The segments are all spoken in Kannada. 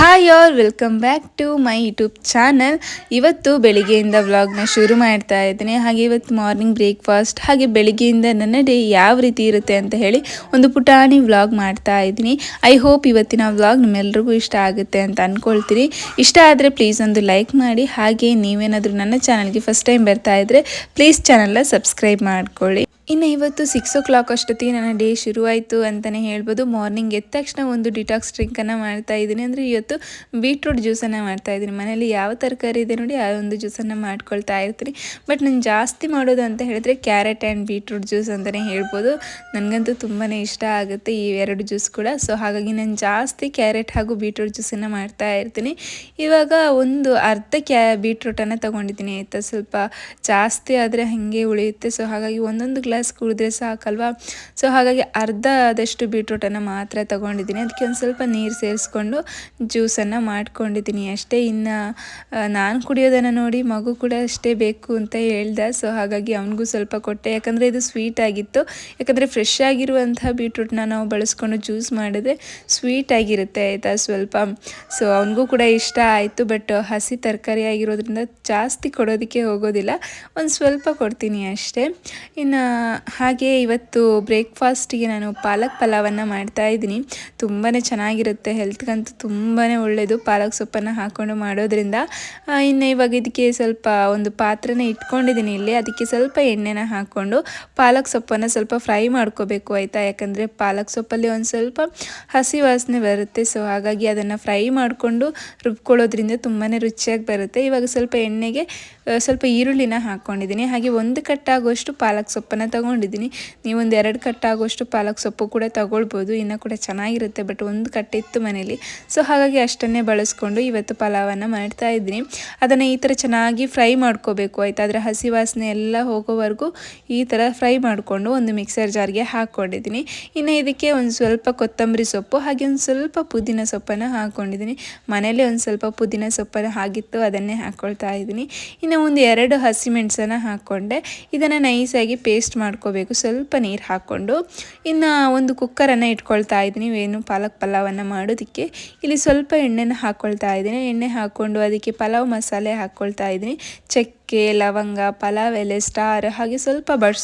Hi all, welcome back to my YouTube channel. ಇವತ್ತು ಬೆಳಿಗ್ಗೆಯಿಂದ ವ್ಲಾಗ್ನ ಶುರು ಮಾಡ್ತಾ ಇದ್ದೀನಿ. ಹಾಗೆ ಇವತ್ತು ಮಾರ್ನಿಂಗ್ ಬ್ರೇಕ್ಫಾಸ್ಟ್, ಹಾಗೆ ಬೆಳಿಗ್ಗೆಯಿಂದ ನನ್ನ ಡೇ ಯಾವ ರೀತಿ ಇರುತ್ತೆ ಅಂತ ಹೇಳಿ ಒಂದು ಪುಟಾಣಿ ವ್ಲಾಗ್ ಮಾಡ್ತಾ ಇದ್ದೀನಿ. ಐ ಹೋಪ್ ಇವತ್ತಿನ ವ್ಲಾಗ್ ನಿಮ್ಮೆಲ್ರಿಗೂ ಇಷ್ಟ ಆಗುತ್ತೆ ಅಂತ ಅಂದ್ಕೊಳ್ತೀನಿ ಇಷ್ಟ ಆದರೆ ಪ್ಲೀಸ್ ಒಂದು ಲೈಕ್ ಮಾಡಿ. ಹಾಗೆ ನೀವೇನಾದರೂ ನನ್ನ ಚಾನಲ್ಗೆ ಫಸ್ಟ್ ಟೈಮ್ ಬರ್ತಾ ಇದ್ದರೆ ಪ್ಲೀಸ್ ಚಾನಲ್ನ ಸಬ್ಸ್ಕ್ರೈಬ್ ಮಾಡ್ಕೊಳ್ಳಿ. ಇನ್ನು ಇವತ್ತು ಸಿಕ್ಸ್ ಓ ಕ್ಲಾಕ್ ಅಷ್ಟೊತ್ತಿಗೆ ನನ್ನ ಡೇ ಶುರುವಾಯಿತು ಅಂತಲೇ ಹೇಳ್ಬೋದು. ಮಾರ್ನಿಂಗ್ ಎದ್ದ ತಕ್ಷಣ ಒಂದು ಡಿಟಾಕ್ಸ್ ಡ್ರಿಂಕನ್ನು ಮಾಡ್ತಾ ಇದ್ದೀನಿ. ಅಂದರೆ ಇವತ್ತು ಬೀಟ್ರೂಟ್ ಜ್ಯೂಸನ್ನು ಮಾಡ್ತಾ ಇದ್ದೀನಿ. ಮನೇಲಿ ಯಾವ ತರಕಾರಿ ಇದೆ ನೋಡಿ, ಆ ಒಂದು ಜ್ಯೂಸನ್ನು ಮಾಡ್ಕೊಳ್ತಾ ಇರ್ತೀನಿ. ಬಟ್ ನಾನು ಜಾಸ್ತಿ ಮಾಡೋದು ಅಂತ ಹೇಳಿದ್ರೆ ಕ್ಯಾರೆಟ್ ಆ್ಯಂಡ್ ಬೀಟ್ರೂಟ್ ಜ್ಯೂಸ್ ಅಂತಲೇ ಹೇಳ್ಬೋದು. ನನಗಂತೂ ತುಂಬಾ ಇಷ್ಟ ಆಗುತ್ತೆ ಈ ಎರಡು ಜ್ಯೂಸ್ ಕೂಡ. ಸೊ ಹಾಗಾಗಿ ನಾನು ಜಾಸ್ತಿ ಕ್ಯಾರೆಟ್ ಹಾಗೂ ಬೀಟ್ರೂಟ್ ಜ್ಯೂಸನ್ನು ಮಾಡ್ತಾ ಇರ್ತೀನಿ. ಇವಾಗ ಒಂದು ಅರ್ಧ ಕ್ಯಾ ಬೀಟ್ರೂಟನ್ನು ತೊಗೊಂಡಿದ್ದೀನಿ. ಆಯಿತಾ? ಸ್ವಲ್ಪ ಜಾಸ್ತಿ ಆದರೆ ಹಾಗೆ ಉಳಿಯುತ್ತೆ. ಸೊ ಹಾಗಾಗಿ ಒಂದೊಂದು ಗ್ಲಾಸ್ ಗ್ಲಾಸ್ ಕುಡಿದ್ರೆ ಸಾಕಲ್ವಾ? ಸೊ ಹಾಗಾಗಿ ಅರ್ಧ ಆದಷ್ಟು ಬೀಟ್ರೂಟನ್ನು ಮಾತ್ರ ತಗೊಂಡಿದ್ದೀನಿ. ಅದಕ್ಕೆ ಒಂದು ಸ್ವಲ್ಪ ನೀರು ಸೇರಿಸ್ಕೊಂಡು ಜ್ಯೂಸನ್ನು ಮಾಡ್ಕೊಂಡಿದ್ದೀನಿ ಅಷ್ಟೇ. ಇನ್ನು ನಾನು ಕುಡಿಯೋದನ್ನು ನೋಡಿ ಮಗು ಕೂಡ ಅಷ್ಟೇ ಬೇಕು ಅಂತ ಹೇಳ್ದೆ. ಸೊ ಹಾಗಾಗಿ ಅವನಿಗೂ ಸ್ವಲ್ಪ ಕೊಟ್ಟೆ. ಯಾಕಂದರೆ ಇದು ಸ್ವೀಟ್ ಆಗಿತ್ತು. ಯಾಕಂದರೆ ಫ್ರೆಶ್ ಆಗಿರುವಂತಹ ಬೀಟ್ರೂಟ್ನ ನಾವು ಬಳಸ್ಕೊಂಡು ಜ್ಯೂಸ್ ಮಾಡಿದ್ರೆ ಸ್ವೀಟ್ ಆಗಿರುತ್ತೆ ಆಯಿತಾ ಸ್ವಲ್ಪ. ಸೊ ಅವನಿಗೂ ಕೂಡ ಇಷ್ಟ ಆಯಿತು. ಬಟ್ ಹಸಿ ತರಕಾರಿ ಆಗಿರೋದ್ರಿಂದ ಜಾಸ್ತಿ ಕೊಡೋದಕ್ಕೆ ಹೋಗೋದಿಲ್ಲ. ಒಂದು ಸ್ವಲ್ಪ ಕೊಡ್ತೀನಿ ಅಷ್ಟೇ. ಇನ್ನು ಹಾಗೆ ಇವತ್ತು ಬ್ರೇಕ್ಫಾಸ್ಟಿಗೆ ನಾನು ಪಾಲಕ್ ಪಲಾವನ್ನು ಮಾಡ್ತಾ ಇದ್ದೀನಿ. ತುಂಬಾ ಚೆನ್ನಾಗಿರುತ್ತೆ. ಹೆಲ್ತ್ಗಂತೂ ತುಂಬಾ ಒಳ್ಳೆಯದು ಪಾಲಕ್ ಸೊಪ್ಪನ್ನು ಹಾಕ್ಕೊಂಡು ಮಾಡೋದ್ರಿಂದ ಇನ್ನು ಇವಾಗ ಇದಕ್ಕೆ ಸ್ವಲ್ಪ ಒಂದು ಪಾತ್ರೆನ ಇಟ್ಕೊಂಡಿದ್ದೀನಿ ಇಲ್ಲಿ. ಅದಕ್ಕೆ ಸ್ವಲ್ಪ ಎಣ್ಣೆನ ಹಾಕ್ಕೊಂಡು ಪಾಲಕ್ ಸೊಪ್ಪನ್ನು ಸ್ವಲ್ಪ ಫ್ರೈ ಮಾಡ್ಕೋಬೇಕು ಆಯಿತಾ? ಯಾಕಂದರೆ ಪಾಲಕ್ ಸೊಪ್ಪಲ್ಲಿ ಒಂದು ಸ್ವಲ್ಪ ಹಸಿ ವಾಸನೆ ಬರುತ್ತೆ. ಸೊ, ಹಾಗಾಗಿ ಅದನ್ನು ಫ್ರೈ ಮಾಡಿಕೊಂಡು ರುಬ್ಕೊಳ್ಳೋದ್ರಿಂದ ತುಂಬಾ ರುಚಿಯಾಗಿ ಬರುತ್ತೆ. ಇವಾಗ ಸ್ವಲ್ಪ ಎಣ್ಣೆಗೆ ಸ್ವಲ್ಪ ಈರುಳ್ಳಿನ ಹಾಕ್ಕೊಂಡಿದ್ದೀನಿ ಹಾಗೆ ಒಂದು ಕಟ್ಟಾಗುವಷ್ಟು ಪಾಲಕ್ ಸೊಪ್ಪನ್ನು ತಗೊಂಡಿದ್ದೀನಿ. ನೀವೊಂದು ಎರಡು ಕಟ್ಟಾಗುವಷ್ಟು ಪಾಲಕ್ ಸೊಪ್ಪು ಕೂಡ ತಗೊಳ್ಬೋದು. ಇನ್ನು ಕೂಡ ಚೆನ್ನಾಗಿರುತ್ತೆ, ಬಟ್ ಒಂದು ಕಟ್ಟಿತ್ತು ಮನೇಲಿ. ಸೊ, ಹಾಗಾಗಿ ಅಷ್ಟನ್ನೇ ಬಳಸ್ಕೊಂಡು ಇವತ್ತು ಪಲಾವನ್ನು ಮಾಡ್ತಾ ಇದ್ದೀನಿ. ಅದನ್ನು ಈ ಥರ ಚೆನ್ನಾಗಿ ಫ್ರೈ ಮಾಡ್ಕೋಬೇಕು. ಆಯಿತಾ? ಅದರ ಹಸಿ ವಾಸನೆ ಎಲ್ಲ ಹೋಗೋವರೆಗೂ ಈ ಥರ ಫ್ರೈ ಮಾಡಿಕೊಂಡು ಒಂದು ಮಿಕ್ಸರ್ ಜಾರ್ಗೆ ಹಾಕ್ಕೊಂಡಿದ್ದೀನಿ. ಇನ್ನು ಇದಕ್ಕೆ ಒಂದು ಸ್ವಲ್ಪ ಕೊತ್ತಂಬರಿ ಸೊಪ್ಪು, ಹಾಗೆ ಒಂದು ಸ್ವಲ್ಪ ಪುದೀನ ಸೊಪ್ಪನ್ನು ಹಾಕ್ಕೊಂಡಿದ್ದೀನಿ ಮನೇಲಿ ಒಂದು ಸ್ವಲ್ಪ ಪುದೀನ ಸೊಪ್ಪನ್ನು ಆಗಿತ್ತು ಅದನ್ನೇ ಹಾಕ್ಕೊಳ್ತಾ ಇದ್ದೀನಿ. ಇನ್ನು ಒಂದು ಎರಡು ಹಸಿಮೆಣಸನ್ನು ಹಾಕ್ಕೊಂಡೆ. ಇದನ್ನು ನೈಸಾಗಿ ಪೇಸ್ಟ್ ಮಾಡ್ಕೋಬೇಕು. ಸ್ವಲ್ಪ ನೀರು ಹಾಕ್ಕೊಂಡು ಇನ್ನು ಒಂದು ಕುಕ್ಕರನ್ನು ಇಟ್ಕೊಳ್ತಾ ಇದ್ದೀನಿ. ಏನು ಪಾಲಕ್ ಪಲಾವನ್ನು ಮಾಡೋದಕ್ಕೆ. ಇಲ್ಲಿ ಸ್ವಲ್ಪ ಎಣ್ಣೆನ ಹಾಕ್ಕೊಳ್ತಾ ಇದ್ದೀನಿ. ಎಣ್ಣೆ ಹಾಕ್ಕೊಂಡು ಅದಕ್ಕೆ ಪಲಾವ್ ಮಸಾಲೆ ಹಾಕ್ಕೊಳ್ತಾ ಇದ್ದೀನಿ. ಚಕ್ಕೆ ಚಕ್ಕೆ ಲವಂಗ, ಪಲಾವ್, ಎಲೆ, ಸ್ಟಾರ್ ಹಾಗೆ ಸ್ವಲ್ಪ ಬಡ್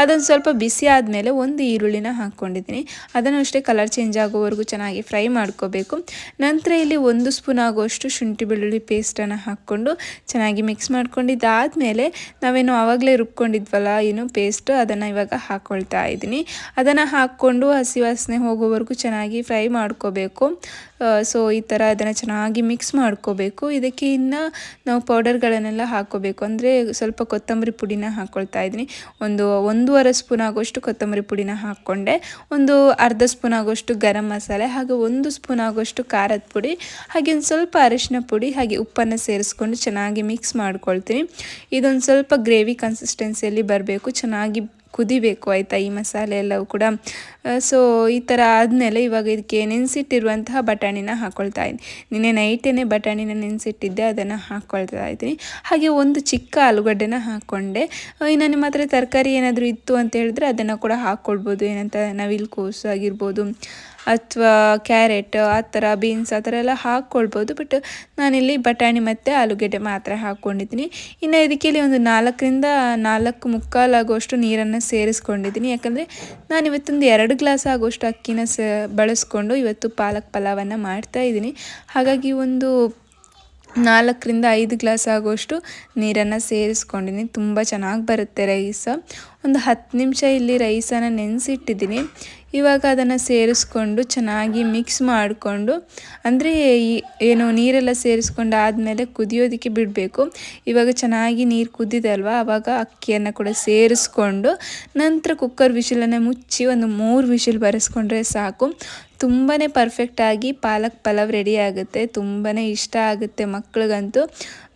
ಅದೊಂದು ಸ್ವಲ್ಪ ಬಿಸಿ ಆದಮೇಲೆ ಒಂದು ಈರುಳ್ಳಿನ ಹಾಕ್ಕೊಂಡಿದ್ದೀನಿ. ಅದನ್ನು ಅಷ್ಟೇ ಕಲರ್ ಚೇಂಜ್ ಆಗೋವರೆಗೂ ಚೆನ್ನಾಗಿ ಫ್ರೈ ಮಾಡ್ಕೋಬೇಕು. ನಂತರ ಇಲ್ಲಿ ಒಂದು ಸ್ಪೂನ್ ಆಗುವಷ್ಟು ಶುಂಠಿ ಬೆಳ್ಳುಳ್ಳಿ ಪೇಸ್ಟನ್ನು ಹಾಕ್ಕೊಂಡು ಚೆನ್ನಾಗಿ ಮಿಕ್ಸ್ ಮಾಡ್ಕೊಂಡಿದ್ದಾದಮೇಲೆ ನಾವೇನು ಆವಾಗಲೇ ರುಬ್ಕೊಂಡಿದ್ವಲ್ಲ, ಏನು ಪೇಸ್ಟ್ ಅದನ್ನು ಇವಾಗ ಹಾಕ್ಕೊಳ್ತಾ ಇದ್ದೀನಿ. ಅದನ್ನು ಹಾಕ್ಕೊಂಡು ಹಸಿ ವಾಸನೆ ಹೋಗೋವರೆಗೂ ಚೆನ್ನಾಗಿ ಫ್ರೈ ಮಾಡ್ಕೋಬೇಕು. ಸೊ ಈ ಥರ ಅದನ್ನು ಚೆನ್ನಾಗಿ ಮಿಕ್ಸ್ ಮಾಡ್ಕೋಬೇಕು. ಇದಕ್ಕೆ ಇನ್ನು ನಾವು ಪೌಡರ್ಗಳನ್ನೆಲ್ಲ ಹಾಕ್ಕೋಬೇಕು ಅಂದರೆ ಸ್ವಲ್ಪ ಕೊತ್ತಂಬರಿ ಪುಡಿನ ಹಾಕ್ಕೊಳ್ತಾ ಇದ್ದೀನಿ. ಒಂದು ಒಂದೂವರೆ ಸ್ಪೂನ್ ಆಗೋಷ್ಟು ಕೊತ್ತಂಬರಿ ಪುಡಿನ ಹಾಕ್ಕೊಂಡೆ. ಒಂದು ಅರ್ಧ ಸ್ಪೂನ್ ಆಗೋಷ್ಟು ಗರಂ ಮಸಾಲೆ, ಹಾಗೆ ಒಂದು ಸ್ಪೂನ್ ಆಗೋಷ್ಟು ಖಾರದ ಪುಡಿ, ಹಾಗೆ ಒಂದು ಸ್ವಲ್ಪ ಅರಿಶಿನ ಪುಡಿ, ಹಾಗೆ ಉಪ್ಪನ್ನು ಸೇರಿಸ್ಕೊಂಡು ಚೆನ್ನಾಗಿ ಮಿಕ್ಸ್ ಮಾಡ್ಕೊಳ್ತೀನಿ. ಇದೊಂದು ಸ್ವಲ್ಪ ಗ್ರೇವಿ ಕನ್ಸಿಸ್ಟೆನ್ಸಿಯಲ್ಲಿ ಬರಬೇಕು. ಚೆನ್ನಾಗಿ ಕುದಿಬೇಕು ಆಯಿತಾ ಈ ಮಸಾಲೆ ಎಲ್ಲವೂ ಕೂಡ. ಸೊ ಈ ಥರ ಆದಮೇಲೆ ಇವಾಗ ಇದಕ್ಕೆ ನೆನೆಸಿಟ್ಟಿರುವಂತಹ ಬಟಾಣಿನ ಹಾಕ್ಕೊಳ್ತಾ ಇದ್ದೀನಿ ನಿನ್ನೆ ನೈಟೇನೆ ಬಟಾಣಿನ ನೆನೆಸಿಟ್ಟಿದ್ದೆ, ಅದನ್ನು ಹಾಕ್ಕೊಳ್ತಾ ಇದ್ದೀನಿ. ಹಾಗೆ ಒಂದು ಚಿಕ್ಕ ಆಲೂಗಡ್ಡೆನ ಹಾಕ್ಕೊಂಡೆ ಇನ್ನು ನಿಮ್ಮ ಹತ್ರ ತರಕಾರಿ ಏನಾದರೂ ಇತ್ತು ಅಂತ ಹೇಳಿದ್ರೆ ಅದನ್ನು ಕೂಡ ಹಾಕ್ಕೊಳ್ಬೋದು ಏನಂತ ನವಿಲು ಕೋಸು ಆಗಿರ್ಬೋದು ಅಥವಾ ಕ್ಯಾರೆಟ್, ಆ ಥರ ಬೀನ್ಸ್, ಆ ಥರ ಎಲ್ಲ ಹಾಕ್ಕೊಳ್ಬೋದು. ಬಟ್ ನಾನಿಲ್ಲಿ ಬಟಾಣಿ ಮತ್ತು ಆಲೂಗೆಡ್ಡೆ ಮಾತ್ರ ಹಾಕ್ಕೊಂಡಿದ್ದೀನಿ. ಇನ್ನು ಇದಕ್ಕೆ ಇಲ್ಲಿ ಒಂದು ನಾಲ್ಕರಿಂದ ನಾಲ್ಕು ಮುಕ್ಕಾಲಾಗುವಷ್ಟು ನೀರನ್ನು ಸೇರಿಸ್ಕೊಂಡಿದ್ದೀನಿ. ಯಾಕಂದರೆ ನಾನು ಇವತ್ತೊಂದು ಎರಡು ಗ್ಲಾಸ್ ಆಗುವಷ್ಟು ಅಕ್ಕಿನ ಸ, ಬಳಸ್ಕೊಂಡು ಇವತ್ತು ಪಾಲಕ್ ಪಲಾವನ್ನು ಮಾಡ್ತಾಯಿದ್ದೀನಿ ಹಾಗಾಗಿ ಒಂದು ನಾಲ್ಕರಿಂದ ಐದು ಗ್ಲಾಸ್ ಆಗೋಷ್ಟು ನೀರನ್ನು ಸೇರಿಸ್ಕೊಂಡಿನಿ. ತುಂಬ ಚೆನ್ನಾಗಿ ಬರುತ್ತೆ ರೈಸ್. ಒಂದು ಹತ್ತು ನಿಮಿಷ ಇಲ್ಲಿ ರೈಸನ್ನು ನೆನೆಸಿಟ್ಟಿದ್ದೀನಿ. ಇವಾಗ ಅದನ್ನು ಸೇರಿಸ್ಕೊಂಡು ಚೆನ್ನಾಗಿ ಮಿಕ್ಸ್ ಮಾಡಿಕೊಂಡು, ಅಂದರೆ ಏನು ನೀರೆಲ್ಲ ಸೇರಿಸ್ಕೊಂಡು ಆದಮೇಲೆ ಕುದಿಯೋದಕ್ಕೆ ಬಿಡಬೇಕು. ಇವಾಗ ಚೆನ್ನಾಗಿ ನೀರು ಕುದ್ದಿದೆ ಅಲ್ವಾ? ಆವಾಗ ಅಕ್ಕಿಯನ್ನು ಕೂಡ ಸೇರಿಸ್ಕೊಂಡು ನಂತರ ಕುಕ್ಕರ್ ವಿಶಿಲನ್ನು ಮುಚ್ಚಿ ಒಂದು ಮೂರು ವಿಶಿಲ್ ಬರೆಸ್ಕೊಂಡ್ರೆ ಸಾಕು. ತುಂಬಾ ಪರ್ಫೆಕ್ಟಾಗಿ ಪಾಲಕ್ ಪಲಾವ್ ರೆಡಿ ಆಗುತ್ತೆ. ತುಂಬಾ ಇಷ್ಟ ಆಗುತ್ತೆ ಮಕ್ಳಿಗಂತೂ.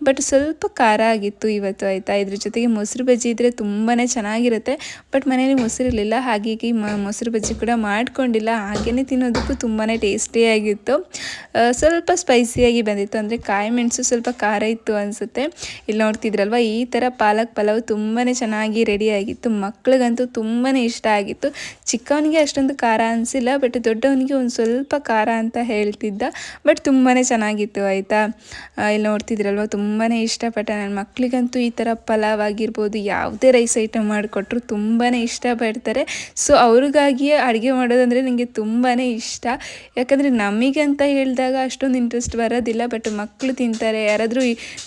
ಬಟ್ ಸ್ವಲ್ಪ ಖಾರ ಆಗಿತ್ತು ಇವತ್ತು, ಆಯಿತಾ? ಇದ್ರ ಜೊತೆಗೆ ಮೊಸರು ಬಜ್ಜಿ ಇದ್ದರೆ ತುಂಬಾ ಚೆನ್ನಾಗಿರುತ್ತೆ. ಬಟ್ ಮನೇಲಿ ಮೊಸರು ಇರಲಿಲ್ಲ ಹಾಗಾಗಿ ಮೊಸರು ಬಜ್ಜಿ ಕೂಡ ಮಾಡ್ಕೊಂಡಿಲ್ಲ. ಹಾಗೇ ತಿನ್ನೋದಕ್ಕೂ ತುಂಬಾ ಟೇಸ್ಟಿಯಾಗಿತ್ತು ಸ್ವಲ್ಪ ಸ್ಪೈಸಿಯಾಗಿ ಬಂದಿತ್ತು. ಅಂದರೆ ಕಾಯಿ ಮೆಣಸು ಸ್ವಲ್ಪ ಖಾರ ಇತ್ತು ಅನಿಸುತ್ತೆ. ಇಲ್ಲಿ ನೋಡ್ತಿದ್ರಲ್ವ, ಈ ಥರ ಪಾಲಕ್ ಪಲಾವ್ ತುಂಬಾ ಚೆನ್ನಾಗಿ ರೆಡಿಯಾಗಿತ್ತು ಮಕ್ಳಿಗಂತೂ ತುಂಬಾ ಇಷ್ಟ ಆಗಿತ್ತು. ಚಿಕ್ಕವನಿಗೆ ಅಷ್ಟೊಂದು ಖಾರ ಅನಿಸಿಲ್ಲ, ಬಟ್ ದೊಡ್ಡವನಿಗೆ ಒಂದು ಸ್ವಲ್ಪ ಖಾರ ಅಂತ ಹೇಳ್ತಿದ್ದ. ಬಟ್ ತುಂಬಾ ಚೆನ್ನಾಗಿತ್ತು, ಆಯಿತಾ? ಇಲ್ಲಿ ನೋಡ್ತಿದ್ರಲ್ವ, ತುಂಬಾ ಇಷ್ಟಪಟ್ಟ. ನನ್ನ ಮಕ್ಕಳಿಗಂತೂ ಈ ಥರ ಪಲಾವ್ ಆಗಿರ್ಬೋದು, ಯಾವುದೇ ರೈಸ್ ಐಟಮ್ ಮಾಡಿಕೊಟ್ರು ತುಂಬಾ ಇಷ್ಟಪಡ್ತಾರೆ. ಸೊ ಅವ್ರಿಗಾಗಿಯೇ ಅಡುಗೆ ಮಾಡೋದಂದರೆ ನನಗೆ ತುಂಬಾ ಇಷ್ಟ. ಯಾಕಂದರೆ ನಮಗೆ ಅಂತ ಹೇಳಿದಾಗ ಅಷ್ಟೊಂದು ಇಂಟ್ರೆಸ್ಟ್ ಬರೋದಿಲ್ಲ ಬಟ್ ಮಕ್ಕಳು ತಿಂತಾರೆ. ಯಾರಾದರೂ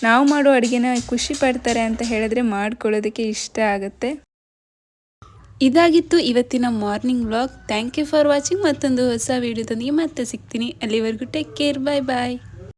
ನಾವು ಮಾಡೋ ಅಡುಗೆನ ಖುಷಿ ಪಡ್ತಾರೆ ಅಂತ ಹೇಳಿದ್ರೆ ಮಾಡ್ಕೊಳ್ಳೋದಕ್ಕೆ ಇಷ್ಟ ಆಗುತ್ತೆ. ಇದಾಗಿತ್ತು ಇವತ್ತಿನ morning vlog thank you for watching ಮತ್ತೊಂದು ಹೊಸ ವೀಡಿಯೋದೊಂದಿಗೆ ಮತ್ತೆ ಸಿಗ್ತೀನಿ. ಅಲ್ಲಿವರೆಗೂ ಟೇಕ್ ಕೇರ್ ಬಾಯ್ ಬಾಯ್